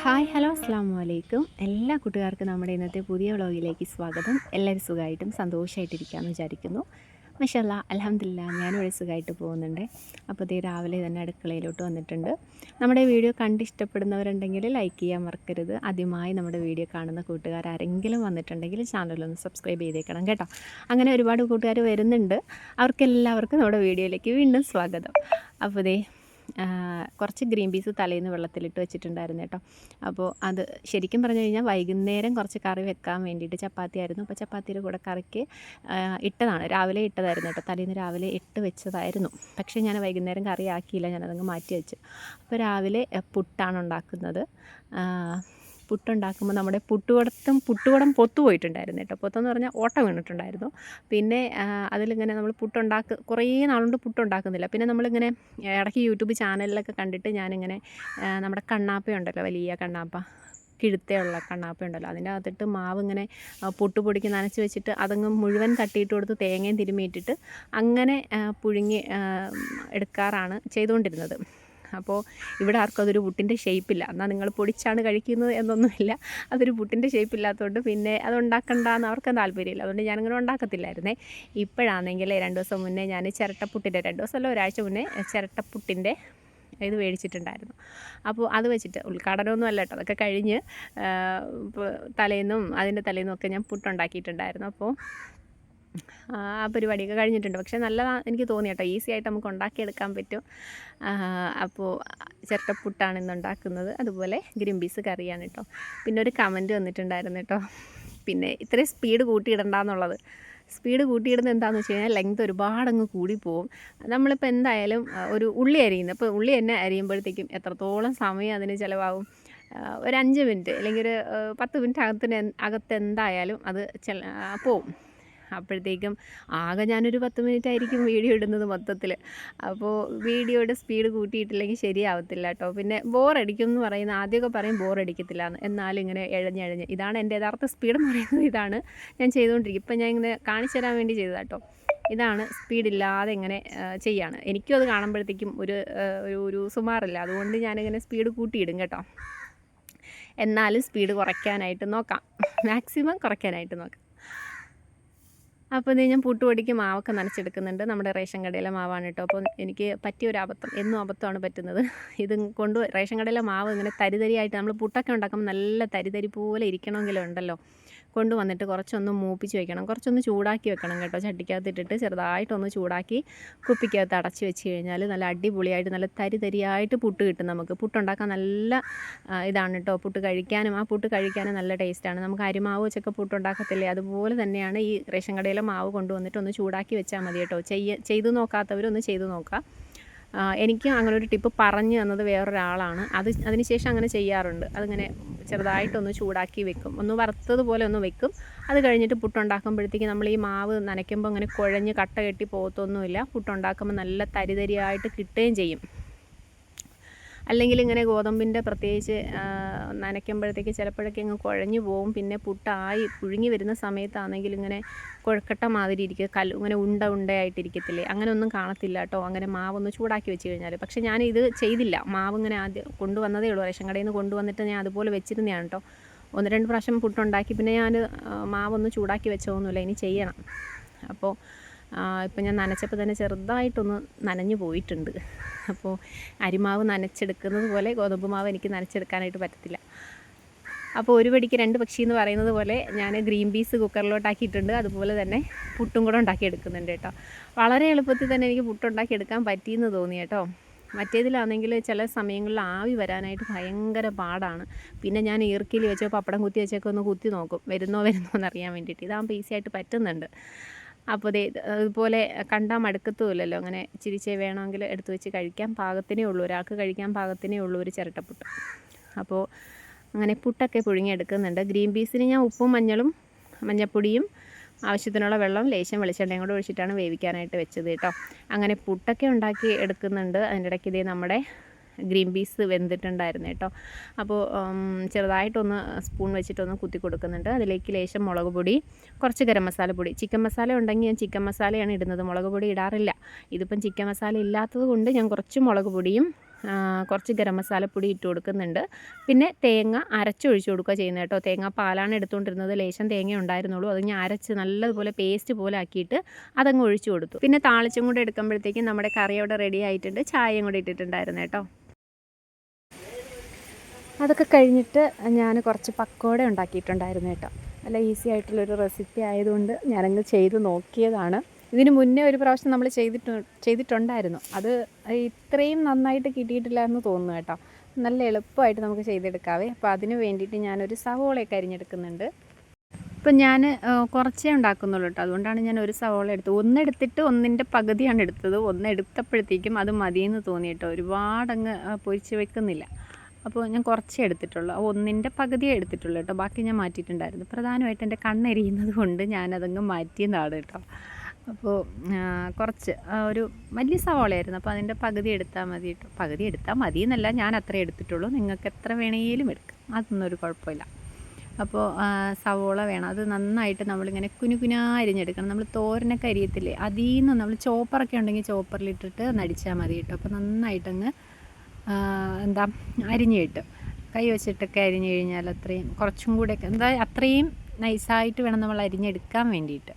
Hi hello അസ്സാം വലൈക്കും എല്ലാ കൂട്ടുകാർക്കും നമ്മുടെ ഇന്നത്തെ പുതിയ വ്ളോഗിലേക്ക് സ്വാഗതം. എല്ലാവരും സുഖമായിട്ടും സന്തോഷമായിട്ടിരിക്കാമെന്ന് വിചാരിക്കുന്നു. മഷല്ല അലഹമില്ല ഞാനിവിടെ സുഖമായിട്ട് പോകുന്നുണ്ട്. അപ്പോൾ ഇതേ രാവിലെ തന്നെ അടുക്കളയിലോട്ട് വന്നിട്ടുണ്ട്. നമ്മുടെ വീഡിയോ കണ്ട് ഇഷ്ടപ്പെടുന്നവരുണ്ടെങ്കിൽ ലൈക്ക് ചെയ്യാൻ മറക്കരുത്. ആദ്യമായി നമ്മുടെ വീഡിയോ കാണുന്ന കൂട്ടുകാർ ആരെങ്കിലും വന്നിട്ടുണ്ടെങ്കിൽ ചാനലൊന്ന് സബ്സ്ക്രൈബ് ചെയ്തേക്കണം കേട്ടോ. അങ്ങനെ ഒരുപാട് കൂട്ടുകാർ വരുന്നുണ്ട്. അവർക്കെല്ലാവർക്കും നമ്മുടെ വീഡിയോയിലേക്ക് വീണ്ടും സ്വാഗതം. അപ്പോൾ ഇതേ കുറച്ച് ഗ്രീൻ പീസ് തലേന്ന് വെള്ളത്തിലിട്ട് വെച്ചിട്ടുണ്ടായിരുന്നു കേട്ടോ. അപ്പോൾ അത് ശരിക്കും പറഞ്ഞു കഴിഞ്ഞാൽ വൈകുന്നേരം കുറച്ച് കറി വെക്കാൻ വേണ്ടിയിട്ട് ചപ്പാത്തി ആയിരുന്നു. അപ്പോൾ ചപ്പാത്തിയുടെ കൂടെ കറിക്ക് ഇട്ടതാണ്. രാവിലെ ഇട്ടതായിരുന്നു കേട്ടോ. തലേന്ന് രാവിലെ ഇട്ട് വെച്ചതായിരുന്നു. പക്ഷേ ഞാൻ വൈകുന്നേരം കറി ആക്കിയില്ല ഞാനതങ്ങ് മാറ്റി വെച്ചു. അപ്പോൾ രാവിലെ പുട്ടാണ് ഉണ്ടാക്കുന്നത്. പുട്ടുണ്ടാക്കുമ്പോൾ നമ്മുടെ പുട്ടുകുടത്തും പുട്ടുകുടം പൊത്തു പോയിട്ടുണ്ടായിരുന്നു കേട്ടോ. പൊത്തെന്ന് പറഞ്ഞാൽ ഓട്ടം വീണിട്ടുണ്ടായിരുന്നു. പിന്നെ അതിലിങ്ങനെ നമ്മൾ പുട്ടുണ്ടാക്ക് കുറേ നാളുകൊണ്ട് പുട്ടുണ്ടാക്കുന്നില്ല. പിന്നെ നമ്മളിങ്ങനെ ഇടയ്ക്ക് യൂട്യൂബ് ചാനലിലൊക്കെ കണ്ടിട്ട് ഞാനിങ്ങനെ നമ്മുടെ കണ്ണാപ്പ ഉണ്ടല്ലോ വലിയ കണ്ണാപ്പ കിഴുത്തയുള്ള കണ്ണാപ്പ ഉണ്ടല്ലോ അതിന്റെ അകത്തിട്ട് മാവ് ഇങ്ങനെ ആ, പുട്ടുപൊടിക്ക് നനച്ച് വെച്ചിട്ട് അതങ്ങ് മുഴുവൻ തട്ടിയിട്ട് കൊടുത്ത് തേങ്ങയും തിരുമ്മിയിട്ടിട്ട് അങ്ങനെ പുഴുങ്ങി എടുക്കാറാണ് ചെയ്തുകൊണ്ടിരുന്നത്. അപ്പോൾ ഇവിടെ ആർക്കും അതൊരു പുട്ടിന്റെ ഷേപ്പില്ല എന്നാൽ നിങ്ങൾ പൊടിച്ചാണ് കഴിക്കുന്നത് എന്നൊന്നുമില്ല. അതൊരു പുട്ടിന്റെ ഷേപ്പില്ലാത്തതുകൊണ്ട് പിന്നെ അത് ഉണ്ടാക്കണ്ടെന്ന് അവർക്ക് താല്പര്യമില്ല. അതുകൊണ്ട് ഞാനങ്ങനെ ഉണ്ടാക്കത്തില്ലായിരുന്നേ. ഇപ്പോഴാണെങ്കിൽ രണ്ട് ദിവസം മുന്നേ ഞാൻ ചിരട്ടപ്പുട്ടിന്റെ രണ്ട് ദിവസമല്ല ഒരാഴ്ച മുന്നേ ചിരട്ടപ്പുട്ടിന്റെ ഇത് മേടിച്ചിട്ടുണ്ടായിരുന്നു. അപ്പോൾ അത് വെച്ചിട്ട് ഉദ്ഘാടനമൊന്നും അല്ല കേട്ടോ. അതൊക്കെ കഴിഞ്ഞ് തലേന്നും അതിന്റെ തലേന്നും ഒക്കെ ഞാൻ പുട്ടുണ്ടാക്കിയിട്ടുണ്ടായിരുന്നു. അപ്പോൾ ആ പരിപാടിയൊക്കെ കഴിഞ്ഞിട്ടുണ്ട്. പക്ഷേ നല്ലതാണ് എനിക്ക് തോന്നി കേട്ടോ. ഈസി ആയിട്ട് നമുക്ക് ഉണ്ടാക്കിയെടുക്കാൻ പറ്റും. അപ്പോൾ ചിരട്ടപ്പുട്ടാണ് ഇന്ന് ഉണ്ടാക്കുന്നത്. അതുപോലെ ഗ്രീൻ പീസ് കറിയാണ് കേട്ടോ. പിന്നെ ഒരു കമന്റ് വന്നിട്ടുണ്ടായിരുന്നു കേട്ടോ. പിന്നെ ഇത്രയും സ്പീഡ് കൂട്ടിയിടണ്ടെന്നുള്ളത്. സ്പീഡ് കൂട്ടിയിടുന്നത് എന്താണെന്ന് വെച്ച് കഴിഞ്ഞാൽ ലെങ്ത് ഒരുപാട് അങ്ങ് കൂടിപ്പോവും. നമ്മളിപ്പോൾ എന്തായാലും ഒരു ഉള്ളി അരിയുന്നത്. അപ്പോൾ ഉള്ളി തന്നെ അരിയുമ്പോഴത്തേക്കും എത്രത്തോളം സമയം അതിന് ചിലവാകും? ഒരു അഞ്ച് മിനിറ്റ് അല്ലെങ്കിൽ ഒരു പത്ത് മിനിറ്റ് അകത്തിന് അകത്ത് എന്തായാലും അത് ചില പോവും. അപ്പോഴത്തേക്കും ആകെ ഞാനൊരു പത്ത് മിനിറ്റ് ആയിരിക്കും വീഡിയോ ഇടുന്നത് മൊത്തത്തിൽ അപ്പോൾ വീഡിയോയുടെ സ്പീഡ് കൂട്ടിയിട്ടില്ലെങ്കിൽ ശരിയാവത്തില്ല കേട്ടോ പിന്നെ ബോറടിക്കും എന്ന് പറയുന്ന ആദ്യമൊക്കെ പറയും ബോറടിക്കത്തില്ല എന്ന് എന്നാലും ഇങ്ങനെ എഴഞ്ഞെഴഞ്ഞ് ഇതാണ് എന്റെ യഥാർത്ഥ സ്പീഡ് എന്ന് പറയുന്നത്. ഇതാണ് ഞാൻ ചെയ്തുകൊണ്ടിരിക്കും ഇപ്പം ഞാൻ ഇങ്ങനെ കാണിച്ചു തരാൻ വേണ്ടി ചെയ്തതാ കേട്ടോ ഇതാണ് സ്പീഡില്ലാതെ ഇങ്ങനെ ചെയ്യാണ്. എനിക്കും അത് കാണുമ്പോഴത്തേക്കും ഒരു ഒരു സുമാറില്ല. അതുകൊണ്ട് ഞാനിങ്ങനെ സ്പീഡ് കൂട്ടിയിടും കേട്ടോ. എന്നാലും സ്പീഡ് കുറയ്ക്കാനായിട്ട് നോക്കാം. മാക്സിമം കുറയ്ക്കാനായിട്ട് നോക്കാം. അപ്പോൾ ഇത് ഞാൻ പുട്ടുപൊടിക്ക് മാവൊക്കെ നനച്ചെടുക്കുന്നുണ്ട്. നമ്മുടെ റേഷൻ കടയിലെ മാവാണ് കേട്ടോ അപ്പോൾ എനിക്ക് പറ്റിയ ഒരു അബദ്ധം. എന്നും അബദ്ധമാണ് പറ്റുന്നത്. ഇത് കൊണ്ട് റേഷൻ കടയിലെ മാവ് ഇങ്ങനെ തരിതരിയായിട്ട് നമ്മൾ പുട്ടൊക്കെ ഉണ്ടാക്കുമ്പോൾ നല്ല തരിതരി പോലെ ഇരിക്കണമെങ്കിലും ഉണ്ടല്ലോ. കൊണ്ടുവന്നിട്ട് കുറച്ചൊന്ന് മൂപ്പിച്ച് വെക്കണം. കുറച്ചൊന്ന് ചൂടാക്കി വെക്കണം കേട്ടോ. ചട്ടിക്കകത്ത് ഇട്ടിട്ട് ചെറുതായിട്ടൊന്ന് ചൂടാക്കി കുപ്പിക്കകത്ത് അടച്ച് വെച്ച് കഴിഞ്ഞാൽ നല്ല അടിപൊളിയായിട്ട് നല്ല തരി തരിയായിട്ട് പുട്ട് കിട്ടും നമുക്ക്. പുട്ടുണ്ടാക്കാൻ നല്ല ഇതാണ് കേട്ടോ പുട്ട് കഴിക്കാനും ആ പുട്ട് കഴിക്കാനും നല്ല ടേസ്റ്റാണ്. നമുക്ക് അരിമാവ് വെച്ചൊക്കെ പുട്ടുണ്ടാക്കത്തില്ലേ? അതുപോലെ തന്നെയാണ് ഈ റേഷൻ കടയിലെ മാവ് കൊണ്ടുവന്നിട്ട് ഒന്ന് ചൂടാക്കി വെച്ചാൽ മതി കേട്ടോ. ചെയ്യ ചെയ്തു നോക്കാത്തവരൊന്ന് ചെയ്തു നോക്കാം. എനിക്ക് അങ്ങനെ ഒരു ടിപ്പ് പറഞ്ഞു തന്നത് വേറൊരാളാണ്. അത് അതിനുശേഷം അങ്ങനെ ചെയ്യാറുണ്ട്. അതിങ്ങനെ ചെറുതായിട്ടൊന്ന് ചൂടാക്കി വെക്കും. ഒന്ന് വറുത്തതുപോലെ ഒന്ന് വെക്കും. അത് കഴിഞ്ഞിട്ട് പുട്ടുണ്ടാക്കുമ്പോഴത്തേക്ക് നമ്മൾ ഈ മാവ് നനയ്ക്കുമ്പോൾ ഇങ്ങനെ കുഴഞ്ഞ് കട്ട കെട്ടി പോകത്തൊന്നുമില്ല. പുട്ടുണ്ടാക്കുമ്പോൾ നല്ല തരിതരിയായിട്ട് കിട്ടുകയും ചെയ്യും. അല്ലെങ്കിൽ ഇങ്ങനെ ഗോതമ്പിന്റെ പ്രത്യേകിച്ച് നനയ്ക്കുമ്പോഴത്തേക്ക് ചിലപ്പോഴൊക്കെ അങ്ങ് കുഴഞ്ഞു പോവും പിന്നെ പുട്ടായി പുഴുങ്ങി വരുന്ന സമയത്താണെങ്കിൽ ഇങ്ങനെ കുഴക്കട്ട മാതിരി ഇരിക്കുക. കല്ല് ഇങ്ങനെ ഉണ്ട ഉണ്ടയായിട്ടിരിക്കത്തില്ലേ? അങ്ങനെ ഒന്നും കാണത്തില്ല കേട്ടോ. അങ്ങനെ മാവ് ഒന്ന് ചൂടാക്കി വെച്ച് കഴിഞ്ഞാൽ. പക്ഷേ ഞാൻ ഇത് ചെയ്തില്ല. മാവ് ഇങ്ങനെ ആദ്യം കൊണ്ടുവന്നതേ ഉള്ളൂ. റേഷൻ കടയിൽ നിന്ന് കൊണ്ടുവന്നിട്ട് ഞാൻ അതുപോലെ വെച്ചിരുന്നതാണ് കേട്ടോ. ഒന്ന് രണ്ട് പ്രാവശ്യം പുട്ടുണ്ടാക്കി പിന്നെ ഞാൻ മാവൊന്ന് ചൂടാക്കി വെച്ചതൊന്നുമില്ല. ഇനി ചെയ്യണം. അപ്പോൾ ഇപ്പം ഞാൻ നനച്ചപ്പോൾ തന്നെ ചെറുതായിട്ടൊന്ന് നനഞ്ഞു പോയിട്ടുണ്ട്. അപ്പോൾ അരിമാവ് നനച്ചെടുക്കുന്നത് പോലെ ഗോതമ്പ് മാവ് എനിക്ക് നനച്ചെടുക്കാനായിട്ട് പറ്റത്തില്ല. അപ്പോൾ ഒരു പടിക്ക് രണ്ട് പക്ഷി എന്ന് പറയുന്നത് പോലെ ഞാൻ ഗ്രീൻ പീസ് കുക്കറിലോട്ടാക്കിയിട്ടുണ്ട്. അതുപോലെ തന്നെ പുട്ടും കൂടെ ഉണ്ടാക്കിയെടുക്കുന്നുണ്ട് കേട്ടോ. വളരെ എളുപ്പത്തിൽ തന്നെ എനിക്ക് പുട്ടുണ്ടാക്കിയെടുക്കാൻ പറ്റിയെന്ന് തോന്നി കേട്ടോ. മറ്റേതിലാണെങ്കിൽ ചില സമയങ്ങളിൽ ആവി വരാനായിട്ട് ഭയങ്കര പാടാണ്. പിന്നെ ഞാൻ ഈർക്കിൽ വെച്ചോ പപ്പടം കുത്തി വെച്ചൊക്കെ ഒന്ന് കുത്തി നോക്കും. വരുന്നോ വരുന്നോ എന്നറിയാൻ വേണ്ടിയിട്ട്. ഇതാകുമ്പോൾ ഈസി ആയിട്ട് പറ്റുന്നുണ്ട്. അപ്പോൾ ഇത് അതുപോലെ കണ്ടാൽ മടുക്കത്തുമില്ലല്ലോ. അങ്ങനെ ചിരിച്ചേ വേണമെങ്കിൽ എടുത്തു വെച്ച് കഴിക്കാൻ പാകത്തിനേ ഉള്ളൂ. ഒരാൾക്ക് കഴിക്കാൻ പാകത്തിനേ ഉള്ളൂ ഒരു ചിരട്ടപ്പുട്ട്. അപ്പോൾ അങ്ങനെ പുട്ടൊക്കെ പുഴുങ്ങിയെടുക്കുന്നുണ്ട്. ഗ്രീൻ പീസിന് ഞാൻ ഉപ്പും മഞ്ഞളും മഞ്ഞപ്പൊടിയും ആവശ്യത്തിനുള്ള വെള്ളം ലേശം വെളിച്ചെണ്ണയും കൂടെ ഒഴിച്ചിട്ടാണ് വേവിക്കാനായിട്ട് വെച്ചത് കേട്ടോ. അങ്ങനെ പുട്ടൊക്കെ ഉണ്ടാക്കി എടുക്കുന്നുണ്ട്. അതിന്റെ ഇടയ്ക്ക് ഇതേ നമ്മുടെ ഗ്രീൻ പീസ് വെന്തിട്ടുണ്ടായിരുന്നു കേട്ടോ. അപ്പോൾ ചെറുതായിട്ടൊന്ന് സ്പൂൺ വെച്ചിട്ടൊന്ന് കുത്തി കൊടുക്കുന്നുണ്ട്. അതിലേക്ക് ലേശം മുളക് പൊടി കുറച്ച് ഗരം മസാല പൊടി. ചിക്കൻ മസാല ഉണ്ടെങ്കിൽ ഞാൻ ചിക്കൻ മസാലയാണ് ഇടുന്നത്. മുളക് പൊടി ഇടാറില്ല. ഇതിപ്പം ചിക്കൻ മസാല ഇല്ലാത്തത് കൊണ്ട് ഞാൻ കുറച്ച് മുളക് പൊടിയും കുറച്ച് ഗരം മസാലപ്പൊടി ഇട്ട് കൊടുക്കുന്നുണ്ട്. പിന്നെ തേങ്ങ അരച്ചൊഴിച്ച് കൊടുക്കുക ചെയ്യുന്നത് കേട്ടോ. തേങ്ങ പാലാണ് എടുത്തുകൊണ്ടിരുന്നത്. ലേശം തേങ്ങ ഉണ്ടായിരുന്നുള്ളൂ. അത് ഞാൻ അരച്ച് നല്ലതുപോലെ പേസ്റ്റ് പോലെ ആക്കിയിട്ട് അതങ്ങ് ഒഴിച്ചു കൊടുത്തു. പിന്നെ താളിച്ചും കൂടെ എടുക്കുമ്പോഴത്തേക്കും നമ്മുടെ കറി അവിടെ റെഡി ആയിട്ടുണ്ട്. ചായയും കൂടെ ഇട്ടിട്ടുണ്ടായിരുന്നു കേട്ടോ. അതൊക്കെ കഴിഞ്ഞിട്ട് ഞാൻ കുറച്ച് പക്കോട ഉണ്ടാക്കിയിട്ടുണ്ടായിരുന്നു കേട്ടോ. നല്ല ഈസി ആയിട്ടുള്ളൊരു റെസിപ്പി ആയതുകൊണ്ട് ഞാനങ്ങ് ചെയ്ത് നോക്കിയതാണ്. ഇതിന് മുന്നേ ഒരു പ്രാവശ്യം നമ്മൾ ചെയ്തിട്ട് ചെയ്തിട്ടുണ്ടായിരുന്നു. അത് ഇത്രയും നന്നായിട്ട് കിട്ടിയിട്ടില്ല എന്ന് തോന്നുന്നു കേട്ടോ. നല്ല എളുപ്പമായിട്ട് നമുക്ക് ചെയ്തെടുക്കാവേ. അപ്പോൾ അതിന് വേണ്ടിയിട്ട് ഞാനൊരു സവോളയൊക്കെ അരിഞ്ഞെടുക്കുന്നുണ്ട്. ഇപ്പം ഞാൻ കുറച്ചേ ഉണ്ടാക്കുന്നുള്ളൂ കേട്ടോ. അതുകൊണ്ടാണ് ഞാൻ ഒരു സവോള എടുത്തത് ഒന്നെടുത്തിട്ട് ഒന്നിന്റെ പകുതിയാണ് എടുത്തത്. ഒന്ന് എടുത്തപ്പോഴത്തേക്കും അത് മതിയെന്ന് തോന്നി കേട്ടോ. ഒരുപാടങ്ങ് പൊരിച്ച് വെക്കുന്നില്ല. അപ്പോൾ ഞാൻ കുറച്ചേ എടുത്തിട്ടുള്ളൂ. ഒന്നിന്റെ പകുതിയേ എടുത്തിട്ടുള്ളൂ കേട്ടോ. ബാക്കി ഞാൻ മാറ്റിയിട്ടുണ്ടായിരുന്നു. പ്രധാനമായിട്ട് എന്റെ കണ്ണെരിയുന്നത് കൊണ്ട് ഞാനതങ്ങ് മാറ്റിയതാണ് കേട്ടോ. അപ്പോൾ കുറച്ച് ഒരു വലിയ സവാളയായിരുന്നു. അപ്പോൾ അതിന്റെ പകുതി എടുത്താൽ മതി കേട്ടോ. പകുതി എടുത്താൽ മതി എന്നല്ല ഞാൻ അത്രേ എടുത്തിട്ടുള്ളൂ. നിങ്ങൾക്ക് എത്ര വേണമെങ്കിലും എടുക്കാം. അതൊന്നും ഒരു കുഴപ്പമില്ല. അപ്പോൾ സവോള വേണം. അത് നന്നായിട്ട് നമ്മളിങ്ങനെ കുനുകുനാ അരിഞ്ഞെടുക്കണം. നമ്മൾ തോരനൊക്കെ അരിയത്തില്ലേ? അതിൽ നിന്ന് നമ്മൾ ചോപ്പറൊക്കെ ഉണ്ടെങ്കിൽ ചോപ്പറിലിട്ടിട്ട് നടിച്ചാൽ മതി കേട്ടോ. അപ്പോൾ നന്നായിട്ടങ്ങ് എന്താ അരിഞ്ഞിട്ട്. കൈ വെച്ചിട്ടൊക്കെ അരിഞ്ഞു കഴിഞ്ഞാൽ അത്രയും കുറച്ചും കൂടെയൊക്കെ എന്താ അത്രയും നൈസായിട്ട് വേണം നമ്മൾ അരിഞ്ഞെടുക്കാൻ വേണ്ടിയിട്ട്.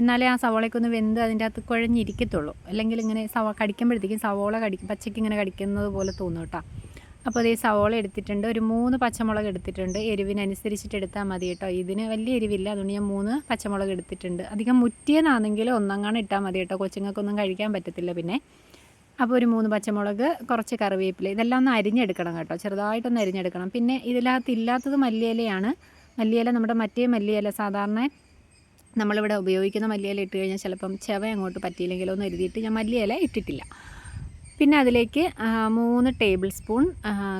എന്നാലേ ആ സവോളയ്ക്കൊന്ന് വെന്ത് അതിന്റെ അകത്ത് കുഴഞ്ഞിരിക്കത്തുള്ളൂ. അല്ലെങ്കിൽ ഇങ്ങനെ സവ കടിക്കുമ്പോഴത്തേക്കും സവോള കടിക്കും പച്ചയ്ക്ക് ഇങ്ങനെ കടിക്കുന്നത് പോലെ തോന്നും കേട്ടോ. അപ്പോൾ അതേ സവോള എടുത്തിട്ടുണ്ട് ഒരു മൂന്ന് പച്ചമുളക് എടുത്തിട്ടുണ്ട്. എരിവിനനുസരിച്ചിട്ട് എടുത്താൽ മതി കേട്ടോ. ഇതിന് വലിയ എരിവില്ല അതുകൊണ്ട് ഞാൻ മൂന്ന് പച്ചമുളക് എടുത്തിട്ടുണ്ട്. അധികം മുറ്റിയതാണെങ്കിൽ ഒന്നങ്ങാണ് ഇട്ടാൽ മതി കേട്ടോ. കൊച്ചുങ്ങൾക്കൊന്നും കഴിക്കാൻ പറ്റത്തില്ല പിന്നെ. അപ്പോൾ ഒരു മൂന്ന് പച്ചമുളക് കുറച്ച് കറിവേപ്പില ഇതെല്ലാം ഒന്ന് അരിഞ്ഞെടുക്കണം കേട്ടോ. ചെറുതായിട്ടൊന്ന് അരിഞ്ഞെടുക്കണം. പിന്നെ ഇതിനകത്ത് ഇല്ലാത്തത് മല്ലിയിലയാണ്. മല്ലിയില നമ്മുടെ മറ്റേ മല്ലിയില സാധാരണ നമ്മളിവിടെ ഉപയോഗിക്കുന്ന മല്ലിയില ഇട്ട് കഴിഞ്ഞാൽ ചിലപ്പം ചെവ അങ്ങോട്ട് പറ്റിയില്ലെങ്കിലോ എന്ന് എഴുതിയിട്ട് ഞാൻ മല്ലിയില ഇട്ടിട്ടില്ല. പിന്നെ അതിലേക്ക് മൂന്ന് ടേബിൾ സ്പൂൺ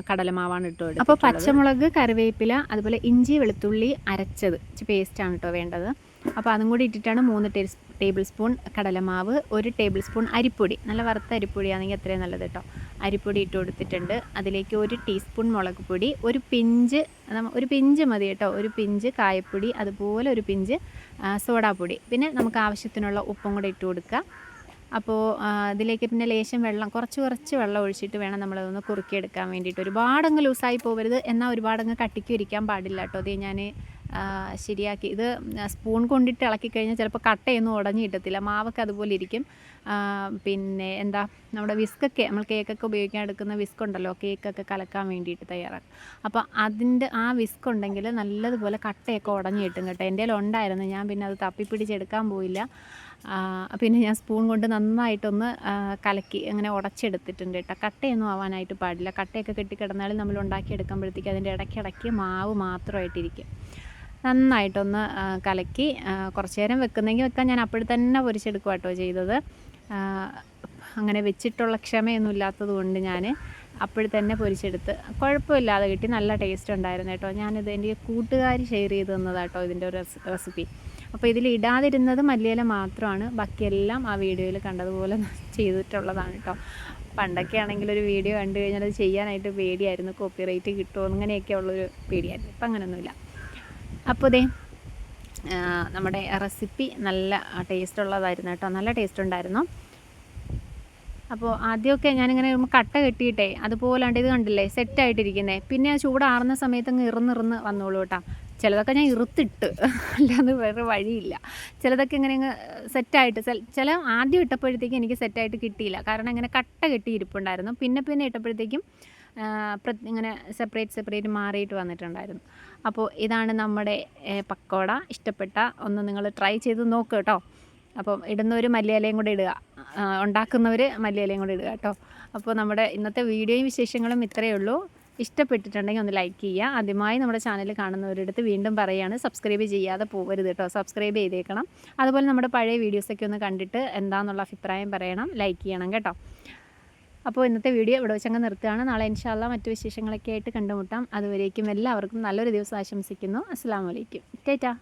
കടലമാവാണ് ഇട്ട് കൊടുക്കുക അപ്പോൾ പച്ചമുളക് കറിവേപ്പില അതുപോലെ ഇഞ്ചി വെളുത്തുള്ളി അരച്ചത്. പേസ്റ്റാണ് കേട്ടോ വേണ്ടത്. അപ്പോൾ അതും കൂടി ഇട്ടിട്ടാണ് മൂന്ന് ടേബിൾ സ്പൂൺ കടലമാവ് ഒരു ടേബിൾ സ്പൂൺ അരിപ്പൊടി. നല്ല വറുത്ത അരിപ്പൊടിയാണെങ്കിൽ അത്രയും നല്ലത് കേട്ടോ. അരിപ്പൊടി ഇട്ട് കൊടുത്തിട്ടുണ്ട്. അതിലേക്ക് ഒരു ടീസ്പൂൺ മുളക് പൊടി ഒരു പിഞ്ച് ഒരു പിഞ്ച് മതി കേട്ടോ. ഒരു പിഞ്ച് കായപ്പൊടി അതുപോലെ ഒരു പിഞ്ച് സോഡാപ്പൊടി. പിന്നെ നമുക്ക് ആവശ്യത്തിനുള്ള ഉപ്പും കൂടെ ഇട്ട് കൊടുക്കുക. അപ്പോൾ ഇതിലേക്ക് പിന്നെ ലേശം വെള്ളം കുറച്ച് കുറച്ച് വെള്ളം ഒഴിച്ചിട്ട് വേണം നമ്മളതൊന്ന് കുറുക്കിയെടുക്കാൻ വേണ്ടിയിട്ട്. ഒരുപാടങ്ങ് ലൂസായി പോകരുത് എന്നാൽ ഒരുപാടങ്ങ് കട്ടിക്ക് ഇരിക്കാൻ പാടില്ല കേട്ടോ. അത് ഞാൻ ശരിയാക്കി. ഇത് സ്പൂൺ കൊണ്ടിട്ട് ഇളക്കി കഴിഞ്ഞാൽ ചിലപ്പോൾ കട്ടയൊന്നും ഉടഞ്ഞു കിട്ടത്തില്ല മാവൊക്കെ അതുപോലെ ഇരിക്കും. പിന്നെ എന്താ നമ്മുടെ വിസ്കൊക്കെ നമ്മൾ കേക്കൊക്കെ ഉപയോഗിക്കാൻ എടുക്കുന്ന വിസ്ക് ഉണ്ടല്ലോ കേക്കൊക്കെ കലക്കാൻ വേണ്ടിയിട്ട് തയ്യാറാക്കും. അപ്പോൾ അതിന്റെ ആ വിസ്ക് ഉണ്ടെങ്കിൽ നല്ലതുപോലെ കട്ടയൊക്കെ ഉടഞ്ഞു കിട്ടും. കേട്ടോ എന്റെ ഉണ്ടായിരുന്നു ഞാൻ പിന്നെ അത് തപ്പിപ്പിടിച്ചെടുക്കാൻ പോയില്ല. പിന്നെ ഞാൻ സ്പൂൺ കൊണ്ട് നന്നായിട്ടൊന്ന് കലക്കി അങ്ങനെ ഉടച്ചെടുത്തിട്ടുണ്ട് കേട്ടോ. കട്ടയൊന്നും ആവാനായിട്ട് പാടില്ല. കട്ടയൊക്കെ കെട്ടിക്കിടന്നാലും നമ്മൾ ഉണ്ടാക്കിയെടുക്കുമ്പോഴത്തേക്ക് അതിന്റെ ഇടയ്ക്കിടയ്ക്ക് മാവ് മാത്രമായിട്ടിരിക്കും. നന്നായിട്ടൊന്ന് കലക്കി കുറച്ച് നേരം വെക്കുന്നെങ്കിൽ വെക്കാൻ ഞാൻ അപ്പോഴും തന്നെ പൊരിച്ചെടുക്കുക കേട്ടോ ചെയ്തത് അങ്ങനെ വെച്ചിട്ടുള്ള ക്ഷമയൊന്നും ഇല്ലാത്തത് കൊണ്ട് ഞാൻ അപ്പോഴും തന്നെ പൊരിച്ചെടുത്ത് കുഴപ്പമില്ലാതെ കിട്ടി. നല്ല ടേസ്റ്റ് ഉണ്ടായിരുന്നു കേട്ടോ. ഞാനിത് എന്റെ കൂട്ടുകാർ ഷെയർ ചെയ്ത് തന്നതാട്ടോ ഇതിന്റെ ഒരു റെസിപ്പി അപ്പോൾ ഇതിൽ ഇടാതിരുന്നത് മല്ലിയില മാത്രമാണ്. ബാക്കിയെല്ലാം ആ വീഡിയോയിൽ കണ്ടതുപോലെ ചെയ്തിട്ടുള്ളതാണ് കേട്ടോ. പണ്ടൊക്കെ ആണെങ്കിൽ ഒരു വീഡിയോ കണ്ടു കഴിഞ്ഞാൽ അത് ചെയ്യാനായിട്ട് പേടിയായിരുന്നു. കോപ്പിറൈറ്റ് കിട്ടുമോ? അങ്ങനെയൊക്കെ ഉള്ളൊരു പേടിയായിരുന്നു. ഇപ്പം അങ്ങനെയൊന്നുമില്ല അപ്പോൾ ദേ നമ്മുടെ റെസിപ്പി നല്ല ടേസ്റ്റ് ഉള്ളതായിരുന്നു കേട്ടോ. നല്ല ടേസ്റ്റ് ഉണ്ടായിരുന്നു അപ്പോൾ ആദ്യമൊക്കെ ഞാനിങ്ങനെ കട്ട കെട്ടിയിട്ടേ അതുപോലാണ്ട് ഇത് കണ്ടില്ലേ സെറ്റായിട്ടിരിക്കുന്നേ. പിന്നെ ആ ചൂടാറുന്ന സമയത്ത് അങ്ങ് ഇറന്നിറന്ന് വന്നോളൂ കേട്ടോ. ചിലതൊക്കെ ഞാൻ ഇറുത്തിട്ട് അല്ലാതെ വേറെ വഴിയില്ല. ചിലതൊക്കെ ഇങ്ങനെ അങ്ങ് സെറ്റായിട്ട് ചില ആദ്യം ഇട്ടപ്പോഴത്തേക്കും എനിക്ക് സെറ്റായിട്ട് കിട്ടിയില്ല. കാരണം ഇങ്ങനെ കട്ട കെട്ടി ഇരിപ്പുണ്ടായിരുന്നു പിന്നെ പിന്നെ ഇട്ടപ്പോഴത്തേക്കും ഇങ്ങനെ സെപ്പറേറ്റ് സെപ്പറേറ്റ് മാറിയിട്ട് വന്നിട്ടുണ്ടായിരുന്നു. അപ്പോൾ ഇതാണ് നമ്മുടെ പക്കോട. ഇഷ്ടപ്പെട്ട ഒന്ന് നിങ്ങൾ ട്രൈ ചെയ്ത് നോക്കുക കേട്ടോ അപ്പം ഇടുന്നവർ മല്ലിയിലയും കൂടെ ഇടുക. ഉണ്ടാക്കുന്നവർ മല്ലിയിലയും കൂടെ ഇടുക കേട്ടോ അപ്പോൾ നമ്മുടെ ഇന്നത്തെ വീഡിയോയും വിശേഷങ്ങളും ഇത്രയേ ഉള്ളൂ. ഇഷ്ടപ്പെട്ടിട്ടുണ്ടെങ്കിൽ ഒന്ന് ലൈക്ക് ചെയ്യുക. ആദ്യമായി നമ്മുടെ ചാനൽ കാണുന്നവരടുത്ത് വീണ്ടും പറയുകയാണ് സബ്സ്ക്രൈബ് ചെയ്യാതെ പോകരുത് കേട്ടോ സബ്സ്ക്രൈബ് ചെയ്തേക്കണം. അതുപോലെ നമ്മുടെ പഴയ വീഡിയോസൊക്കെ ഒന്ന് കണ്ടിട്ട് എന്താണെന്നുള്ള അഭിപ്രായം പറയണം ലൈക്ക് ചെയ്യണം കേട്ടോ. അപ്പോൾ ഇന്നത്തെ വീഡിയോ ഇവിടെ വെച്ചങ്ങ് നിർത്തുകയാണ്. നാളെ ഇൻഷാല്ല മറ്റു വിശേഷങ്ങളൊക്കെ ആയിട്ട് കണ്ടുമുട്ടാം. അതുവരേക്കും എല്ലാവർക്കും നല്ലൊരു ദിവസം ആശംസിക്കുന്നു. അസ്സാം വലൈക്കും ടേറ്റാ.